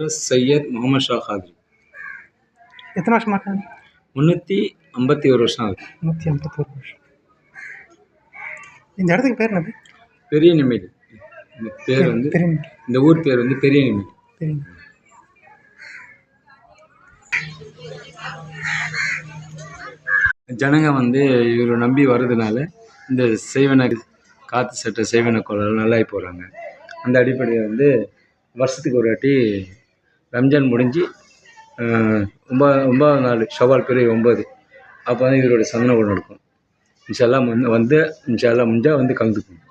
சையத் முகமது ஷா காத்ரி எத்தனை வருஷமா இருக்காங்க முந்நூற்றி ஐம்பத்தி ஒரு வருஷம் ஆகுது. நூற்றி ஐம்பத்தோரு வருஷம். இந்த இடத்துக்கு பேர் என்னது? பெரிய நிம்மதி இந்த பேர் வந்து இந்த ஊர் பேர் வந்து பெரிய பெரிய ஜனங்க வந்து இவரை நம்பி வர்றதுனால இந்த செய்வன காற்று சட்டை செய்வன கோளாறு நல்லாகி போகிறாங்க அந்த அடிப்படையில் வந்து வருஷத்துக்கு ஒரு வாட்டி ரம்ஜான் முடிஞ்சு ஒம்பா ஒம்பதாவது நாள் ஷவால் பிறை ஒம்பது அப்போ தான் இவரோட சந்தன நடக்கும். இன்ஷால்லா வந்து வந்து இன்ஷால்லா முடிஞ்சால் வந்து கலந்துக்கணும்